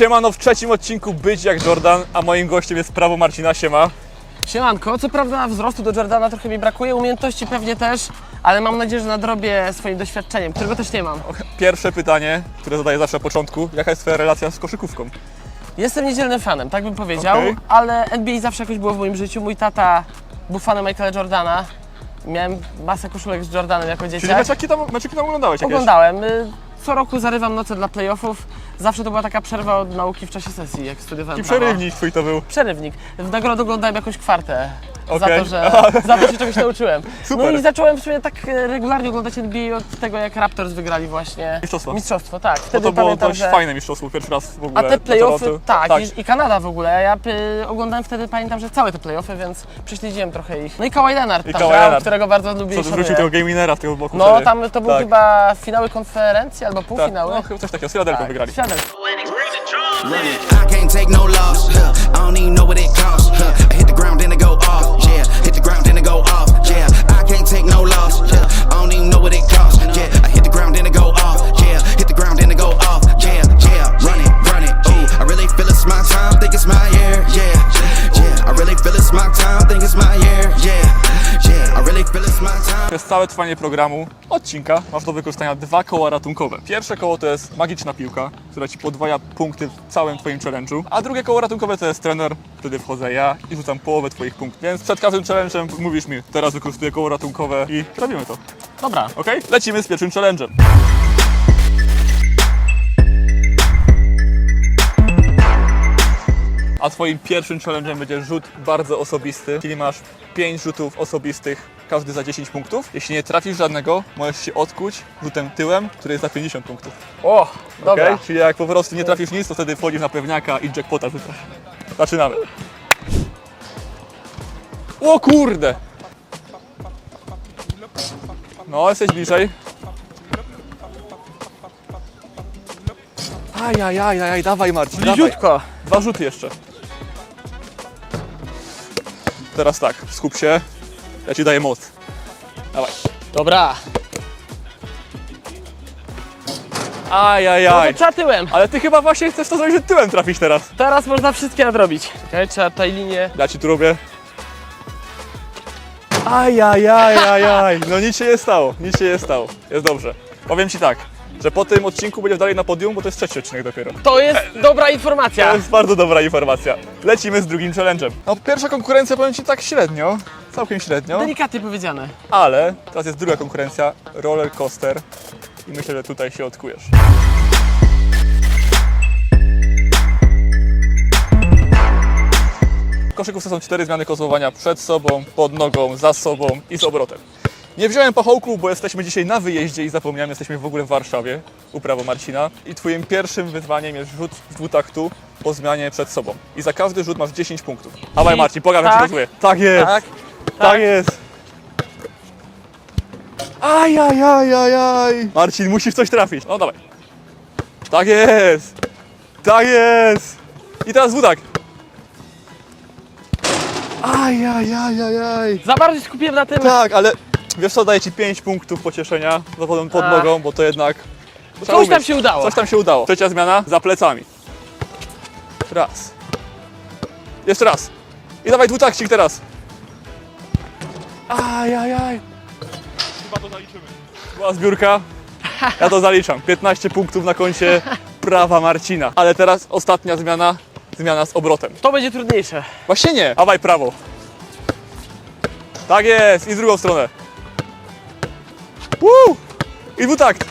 Siemano, w trzecim odcinku Być jak Jordan, a moim gościem jest prawo Marcina Siema. Siemanko, co prawda wzrostu do Jordana trochę mi brakuje, umiejętności pewnie też, ale mam nadzieję, że nadrobię swoim doświadczeniem, którego też nie mam. Pierwsze pytanie, które zadaję zawsze na początku. Jaka jest twoja relacja z koszykówką? Jestem niedzielnym fanem, tak bym powiedział, Okej. ale NBA zawsze jakoś było w moim życiu. Mój tata był fanem Michaela Jordana. Miałem masę koszulek z Jordanem jako Czyli dzieciak. meczaki tam, tam oglądałeś jakieś? Oglądałem. Y, Co roku zarywam noce dla playoffów. Zawsze to była taka przerwa od nauki w czasie sesji, jak studiowałem prawo. przerywnik twój to był. Przerywnik. W nagrodę oglądałem jakąś kwartę. Za Okej. to, że za to się czegoś nauczyłem. Super. No i zacząłem w sumie tak e, regularnie oglądać NBA od tego, jak Raptors wygrali właśnie Mistrzostwo. mistrzostwo. Tak, No wtedy to było pamiętam, dość że... fajne mistrzostwo, pierwszy raz w ogóle. A te playoffy, Toronto. tak, tak. I, i Kanada w ogóle. Ja y, oglądałem wtedy, pamiętam, że całe te playoffy, więc prześledziłem trochę ich. No i Kawhi Leonard I tam Kawhi grał, Leonard. którego bardzo lubię Co i ty szanuję. wrócił tego game winnera w tego bloku No wtedy. tam to były Tak. chyba finały konferencji albo Tak, półfinały. no chyba coś takiego, z Philadelphia wygrali. Philadelphia. I can't take no loss. Huh. I don't even know what it costs. Huh. I hit the ground then it go off. Yeah, hit the ground then it go off. Całe trwanie programu, odcinka, masz do wykorzystania dwa koła ratunkowe. Pierwsze koło to jest magiczna piłka, która ci podwaja punkty w całym twoim challenge'u, a drugie koło ratunkowe to jest trener, wtedy wchodzę ja i rzucam połowę twoich punktów. Więc przed każdym challenge'em mówisz mi, teraz wykorzystuję koło ratunkowe i robimy to, Dobra. ok? Lecimy z pierwszym challenge'em. A twoim pierwszym challenge'em będzie rzut bardzo osobisty, czyli masz 5 rzutów osobistych, każdy za 10 punktów. Jeśli nie trafisz żadnego, możesz się odkuć rzutem tyłem, który jest za 50 punktów. O, dobra. Okej? Czyli jak po prostu nie trafisz nic, to wtedy wchodzisz na pewniaka i jackpota rzucasz. Zaczynamy. O kurde! No, jesteś bliżej. Ajajajaj, dawaj Marcin, dawaj. Bliziutko. Dwa rzuty jeszcze. Teraz tak, skup się. Ja ci daję moc. Dawaj. Dobra. No Ajajaj. to trzeba tyłem. Ale ty chyba właśnie chcesz to zrobić, że tyłem trafić teraz. Teraz można wszystkie nadrobić. Czekaj, trzeba tutaj linię. Ja ci tu robię. Ajajajajaj. No nic się nie stało, nic się nie stało. Jest dobrze. Powiem ci tak, że po tym odcinku będziesz dalej na podium, bo to jest trzeci odcinek dopiero. To jest dobra informacja. To jest bardzo dobra informacja. Lecimy z drugim challenge'em. No pierwsza konkurencja powiem ci tak średnio, całkiem średnio, Delikatnie powiedziane. ale teraz jest druga konkurencja, roller coaster i myślę, że tutaj się odkujesz. W koszykówce są cztery zmiany kozłowania przed sobą, pod nogą, za sobą i z obrotem. Nie wziąłem pachołku, bo jesteśmy dzisiaj na wyjeździe i zapomniałem, jesteśmy w ogóle w Warszawie, u prawo Marcina. I twoim pierwszym wyzwaniem jest rzut z dwutaktu po zmianie przed sobą. I za każdy rzut masz 10 punktów. Dawaj I- Marcin, pokażę tak, ci rozwój. Tak jest, Tak. Tak, tak. jest. Ajajajajaj. Marcin, musisz coś trafić. No dawaj. Tak jest. Tak jest. I teraz dwutak. Ajajajajaj. Za bardzo się skupiłem na tym. Tak, ale wiesz co, daję ci 5 punktów pocieszenia za pod, pod Ach. nogą, bo to jednak... trzeba Coś tam się udało. Coś tam się udało. Trzecia zmiana, za plecami. Raz. Jeszcze raz. I dawaj dwutakcik teraz. Ajajaj. Chyba to zaliczymy. Była zbiórka. Ja to zaliczam. 15 punktów na koncie prawa Marcina. Ale teraz ostatnia zmiana, zmiana z obrotem. To będzie trudniejsze. Właśnie nie. Dawaj prawo. Tak jest. I z drugą stronę. Woo! I dwutakt.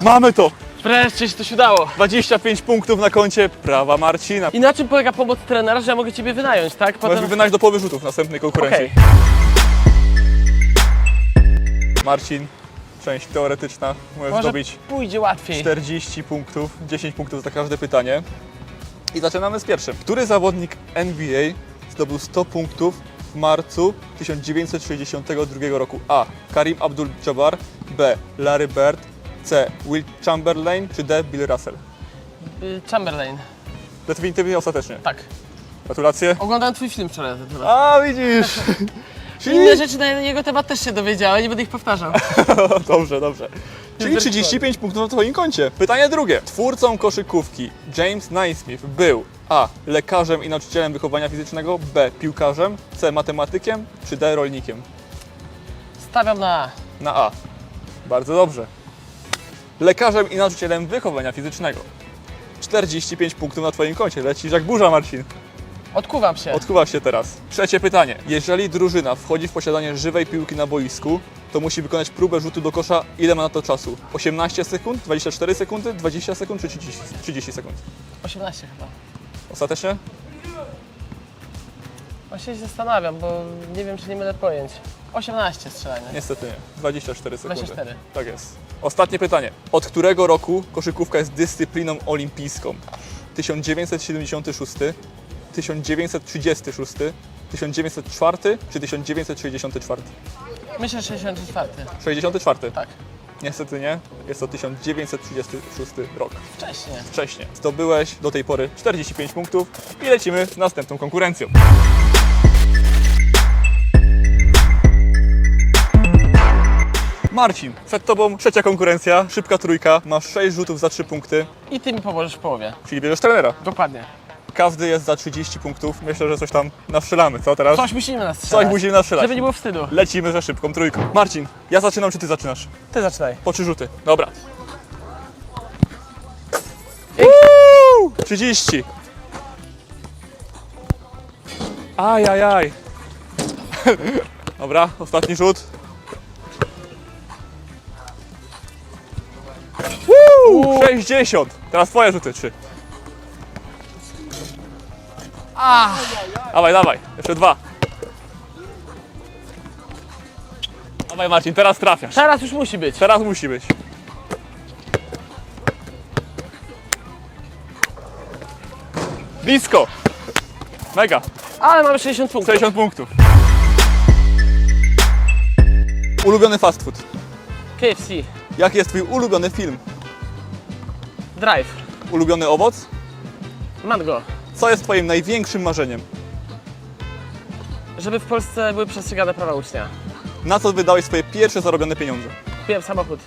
Mamy to. Wreszcie się coś udało. 25 punktów na koncie prawa Marcina. I na czym polega pomoc trenera, że ja mogę Ciebie wynająć, tak? Możesz wynająć do połowy rzutów w następnej konkurencji. Okej. Marcin, część teoretyczna. Możesz Może zdobyć pójdzie łatwiej. 40 punktów, 10 punktów za każde pytanie. I zaczynamy z pierwszym. Który zawodnik NBA zdobył 100 punktów w marcu 1962 roku? A. Karim Abdul-Jabbar B. Larry Bird C. Will Chamberlain czy D. Bill Russell? Y, Chamberlain. Definitywnie ostatecznie. Tak. Gratulacje. Oglądałem Twój film wczoraj na ten temat. A, widzisz! Inne rzeczy na jego temat też się dowiedziałem, nie będę ich powtarzał. dobrze, dobrze. Czyli 35 punktów na Twoim koncie. Pytanie drugie. Twórcą koszykówki James Naismith był A. Lekarzem i nauczycielem wychowania fizycznego, B. Piłkarzem, C. Matematykiem, czy D. Rolnikiem? Stawiam na Na A. Bardzo dobrze. Lekarzem i nauczycielem wychowania fizycznego. 45 punktów na Twoim koncie. Lecisz jak burza, Marcin. Odkuwam się. Odkuwasz się teraz. Trzecie pytanie. Jeżeli drużyna wchodzi w posiadanie żywej piłki na boisku, to musi wykonać próbę rzutu do kosza. Ile ma na to czasu? 18 sekund, 24 sekundy, 20 sekund czy 30, 30 sekund? 18 chyba. Ostatecznie? Właśnie się zastanawiam, bo nie wiem, czy nie mylę pojęć. 18 strzelania. Niestety nie. 24 sekundy. 24. Tak jest. Ostatnie pytanie. Od którego roku koszykówka jest dyscypliną olimpijską? 1976, 1936, 1904 czy 1964? Myślę, że 64. 64. Tak. Niestety nie. Jest to 1936 rok. Wcześniej. Wcześniej. Zdobyłeś do tej pory 45 punktów i lecimy z następną konkurencją. Marcin, przed Tobą trzecia konkurencja, szybka trójka, masz 6 rzutów za 3 punkty, I ty mi pomożesz w połowie. czyli bierzesz trenera. Dokładnie. Każdy jest za 30 punktów, myślę, że coś tam nastrzelamy, co teraz? Coś musimy nastrzelać. Coś musimy nastrzelać. Żeby nie było wstydu. Lecimy ze szybką trójką. Marcin, ja zaczynam, czy Ty zaczynasz? Ty zaczynaj. Po trzy rzuty. Dobra. Uuu, 30. Ajajaj. Dobra, ostatni rzut. Uuu, 60. Teraz twoje rzuty, trzy. Dawaj, dawaj. Jeszcze dwa. Dawaj Marcin, teraz trafiasz. Teraz już musi być. Teraz musi być. Blisko. Mega. Ale mamy 60 punktów. 60 punktów. Ulubiony fast food. KFC. Jaki jest twój ulubiony film? Drive. Ulubiony owoc? Mango. Co jest twoim największym marzeniem? Żeby w Polsce były przestrzegane prawa ucznia. Na co wydałeś swoje pierwsze zarobione pieniądze? Kupiłem samochód.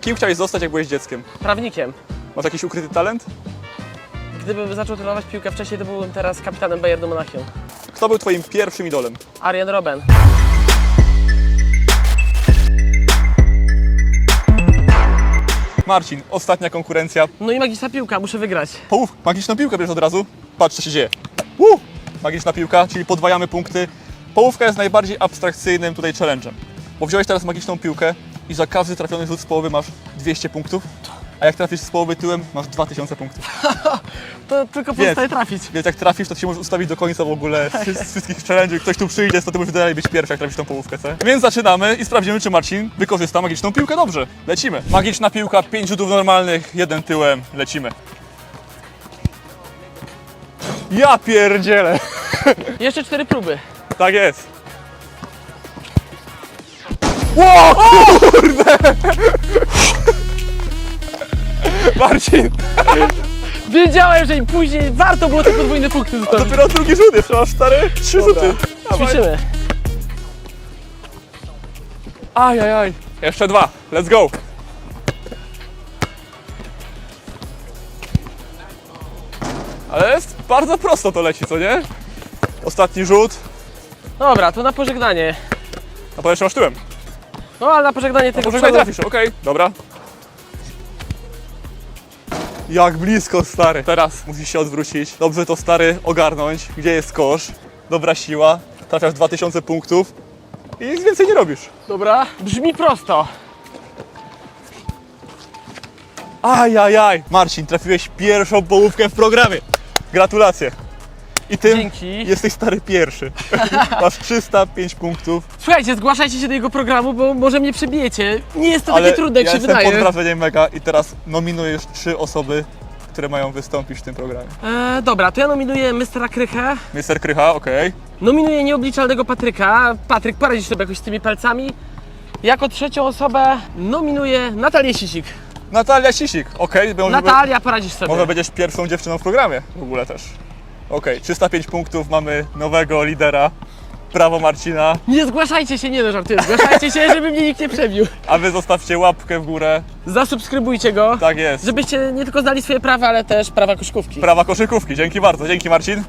Kim chciałeś zostać, jak byłeś dzieckiem? Prawnikiem. Masz jakiś ukryty talent? Gdybym zaczął trenować piłkę wcześniej, to byłbym teraz kapitanem Bayernu Monachium. Kto był twoim pierwszym idolem? Arjen Robben. Marcin, ostatnia konkurencja. No i magiczna piłka, muszę wygrać. Połów, magiczną piłkę bierz od razu. Patrz, co się dzieje. Uh! Magiczna piłka, czyli podwajamy punkty. Połówka jest najbardziej abstrakcyjnym tutaj challenge'em. Bo wziąłeś teraz magiczną piłkę i za każdy trafiony rzut z połowy masz 200 punktów, a jak trafisz z połowy tyłem, masz 2000 punktów. To tylko pozostaje trafić. Więc jak trafisz, to ci możesz ustawić do końca w ogóle z, z wszystkich challenge'ów. Ktoś tu przyjdzie, to ty musisz dalej być pierwszy, jak trafisz tą połówkę, co? Więc zaczynamy i sprawdzimy, czy Marcin wykorzysta magiczną piłkę dobrze. Lecimy. Magiczna piłka, 5 rzutów normalnych, jeden tyłem, lecimy. Ja pierdzielę! Jeszcze cztery próby. Tak jest. Ło, kurde! Marcin, Wiedziałem, że i później warto było te podwójne punkty zostawić. dopiero drugi rzut, jeszcze masz stary? Trzy rzuty. Dawaj. Ćwiczymy. Ajajaj. Jeszcze dwa. Let's go. Ale jest bardzo prosto to leci, co nie? Ostatni rzut. Dobra, to na pożegnanie. A potem jeszcze masz tyłem. No ale na pożegnanie tego Może nie przodu- trafisz, okej, dobra. Jak blisko, stary. Teraz musisz się odwrócić. Dobrze to, stary, ogarnąć. Gdzie jest kosz? Dobra siła. Trafiasz 2000 punktów. I nic więcej nie robisz. Dobra, brzmi prosto. Ajajaj. Marcin, trafiłeś pierwszą połówkę w programie. Gratulacje. I ty Dzięki. jesteś stary pierwszy. Masz 305 punktów. Słuchajcie, zgłaszajcie się do jego programu, bo może mnie przebijecie. Nie jest to takie trudne, jak ja się jestem pod wrażeniem mega i teraz nominujesz trzy osoby, które mają wystąpić w tym programie. E, dobra, to ja nominuję Mistera Krychę. Mister Krycha, okej. Nominuję nieobliczalnego Patryka. Patryk, poradzisz sobie jakoś z tymi palcami. Jako trzecią osobę nominuję Natalię Sisik. Natalia Sisik, okej. be- Natalia, poradzisz sobie. Może będziesz pierwszą dziewczyną w programie w ogóle też. Okej, 305 punktów, mamy nowego lidera. prawo Marcina, Nie zgłaszajcie się, nie no żartuję, zgłaszajcie się, żeby mnie nikt nie przebił. a wy zostawcie łapkę w górę. Zasubskrybujcie go, Tak jest. żebyście nie tylko znali swoje prawa, ale też prawa koszykówki. Prawa koszykówki. Dzięki bardzo. Dzięki Marcin.